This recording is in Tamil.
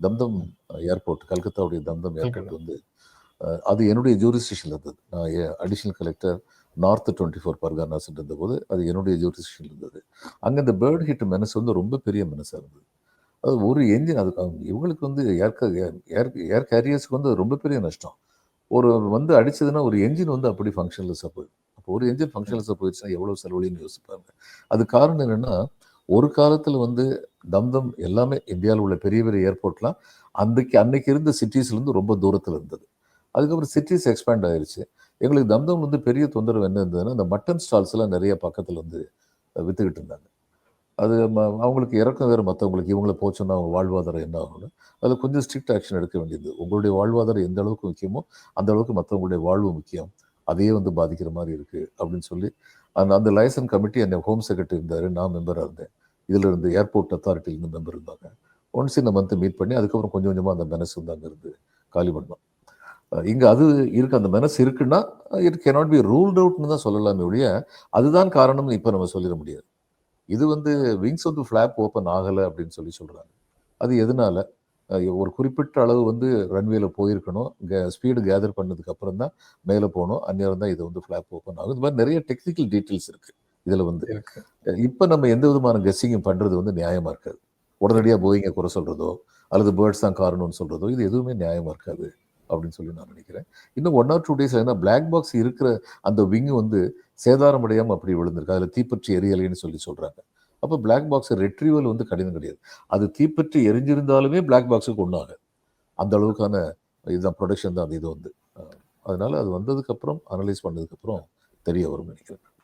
தம்தம் ஏர்போர்ட் கல்கத்தாவுடைய தம்தம் ஏர்போர்ட் வந்து அது என்னுடைய ஜூரிஸ்டிஷனில் இருந்தது. நான் additional collector north twenty four Parganas இருந்தபோது அது என்னுடைய ஜூரிஸ்டிஷனில் இருந்தது. அங்கே இந்த பேர்ட் ஹிட் மெனஸ் வந்து ரொம்ப பெரிய மெனஸாக இருந்தது. அது ஒரு என்ஜின் அது இவங்களுக்கு வந்து ஏர் ஏர் ஏர் கேரியர்ஸ்க்கு வந்து ரொம்ப பெரிய நஷ்டம். ஒரு வந்து அடிச்சதுன்னா ஒரு என்ஜின் வந்து அப்படி ஃபங்க்ஷன்லெஸ்ஸாக போயிடும். அப்போ ஒரு என்ஜின் ஃபங்க்ஷன்லெஸ்ஸாக போயிடுச்சுன்னா எவ்வளோ செலவழின்னு யோசிப்பாங்க. அது காரணம் என்னென்னா ஒரு காலத்தில் வந்து தம்தம் எல்லாமே இந்தியாவில் உள்ள பெரிய பெரிய ஏர்போர்ட்லாம் அன்றைக்கு அன்னைக்கு இருந்த சிட்டிஸ்லேருந்து ரொம்ப தூரத்தில் இருந்தது. அதுக்கப்புறம் சிட்டிஸ் எக்ஸ்பேண்ட் ஆயிடுச்சு எங்களுக்கு தம்தம் வந்து பெரிய தொந்தரவு என்ன இருந்ததுன்னா இந்த மட்டன் ஸ்டால்ஸ்லாம் நிறைய பக்கத்தில் வந்து விற்றுக்கிட்டு இருந்தாங்க. அது அவங்களுக்கு இறக்கம் வேறு மற்றவங்களுக்கு இவங்கள போச்சோன்னா அவங்க வாழ்வாதாரம் என்ன ஆகணும் அதில் கொஞ்சம் ஸ்ட்ரிக்ட் ஆக்ஷன் எடுக்க வேண்டியது. உங்களுடைய வாழ்வாதாரம் எந்த அளவுக்கு முக்கியமோ அந்த அளவுக்கு மற்றவங்களுடைய வாழ்வு முக்கியம். அதையே வந்து பாதிக்கிற மாதிரி இருக்குது அப்படின்னு சொல்லி அந்த அந்த லைசன் கமிட்டி என்னை ஹோம் செக்ரட்டரி இருந்தார். நான் மெம்பராக இருந்தேன். இதில் இருந்து ஏர்போர்ட் அத்தாரிட்டியிலேருந்து மெம்பர் இருந்தாங்க. ஒன்ஸ் இந்த மந்த் மீட் பண்ணி அதுக்கப்புறம் கொஞ்சம் கொஞ்சமாக அந்த மெனஸ் வந்து அங்கே இருந்து காலி பண்ணோம். இங்கே அது இருக்கு அந்த மெனஸ் இருக்குன்னா இட் கேனாட் பி ரூல்ட் அவுட்னு தான் சொல்லலாமே ஒழிய அதுதான் காரணம்னு இப்போ நம்ம சொல்லிட முடியாது. இது வந்து விங்ஸ் வந்து ஃப்ளாப் ஓப்பன் ஆகலை அப்படின்னு சொல்லி சொல்கிறாங்க அது எதனால? ஒரு குறிப்பிட்ட அளவு வந்து ரன்வேல போயிருக்கணும். ஸ்பீடு கேதர் பண்ணதுக்கு அப்புறம் தான் மேலே போகணும் அந்நேரம் தான் இது வந்து ஃப்ளாப் ஓப்பன் ஆகும் இந்த மாதிரி நிறைய டெக்னிக்கல் டீட்டெயில்ஸ் இருக்கு. இதில் வந்து இப்போ நம்ம எந்த விதமான கெஸ்ஸிங்கும் பண்ணுறது வந்து நியாயமாக இருக்காது. உடனடியாக போயிங்க குறை சொல்கிறதோ அல்லது பேர்ட்ஸ் தான் காரணம்னு சொல்கிறதோ இது எதுவுமே நியாயமாக இருக்காது அப்படின்னு சொல்லி நான் நினைக்கிறேன். இன்னும் ஒன் ஆர் டூ டேஸ் ஏன்னா பிளாக் பாக்ஸ் இருக்கிற அந்த விங்கு வந்து சேதாரம் அடையாமல் அப்படி விழுந்திருக்கு. அதில் தீப்பற்றி எரியலைன்னு சொல்லி சொல்கிறாங்க அப்போ பிளாக் பாக்ஸ் ரெட்ரீவல் வந்து கடினம் கிடையாது. அது தீப்பற்றி எரிஞ்சிருந்தாலுமே பிளாக் பாக்ஸுக்கு ஒன்றாக அந்த அளவுக்கான இதுதான் ப்ரொடக்ஷன் தான் அது இது வந்து. அதனால அது வந்ததுக்கப்புறம் அனலைஸ் பண்ணதுக்கப்புறம் தெரிய வரும்னு நினைக்கிறேன்.